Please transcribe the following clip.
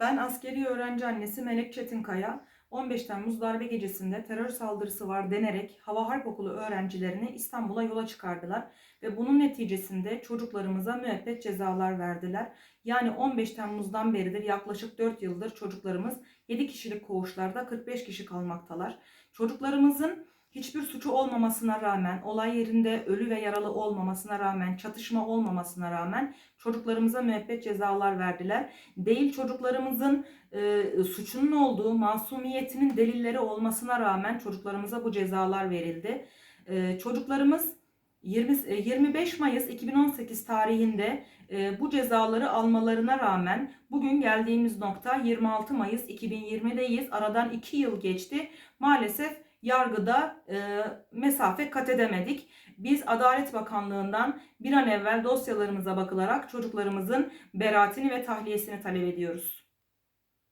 Ben askeri öğrenci annesi Melek Çetinkaya, 15 Temmuz darbe gecesinde terör saldırısı var denerek Hava Harp Okulu öğrencilerini İstanbul'a yola çıkardılar ve bunun neticesinde çocuklarımıza müebbet cezalar verdiler. Yani 15 Temmuz'dan beridir yaklaşık 4 yıldır çocuklarımız 7 kişilik koğuşlarda 45 kişi kalmaktalar. Çocuklarımızın hiçbir suçu olmamasına rağmen, olay yerinde ölü ve yaralı olmamasına rağmen, çatışma olmamasına rağmen çocuklarımıza müebbet cezalar verdiler. Değil çocuklarımızın e, suçunun olduğu, masumiyetinin delilleri olmasına rağmen çocuklarımıza bu cezalar verildi. E, çocuklarımız 20, e, 25 Mayıs 2018 tarihinde e, bu cezaları almalarına rağmen bugün geldiğimiz nokta 26 Mayıs 2020'deyiz. Aradan 2 yıl geçti. Maalesef yargıda e, mesafe kat edemedik. Biz Adalet Bakanlığı'ndan bir an evvel dosyalarımıza bakılarak çocuklarımızın beraatini ve tahliyesini talep ediyoruz.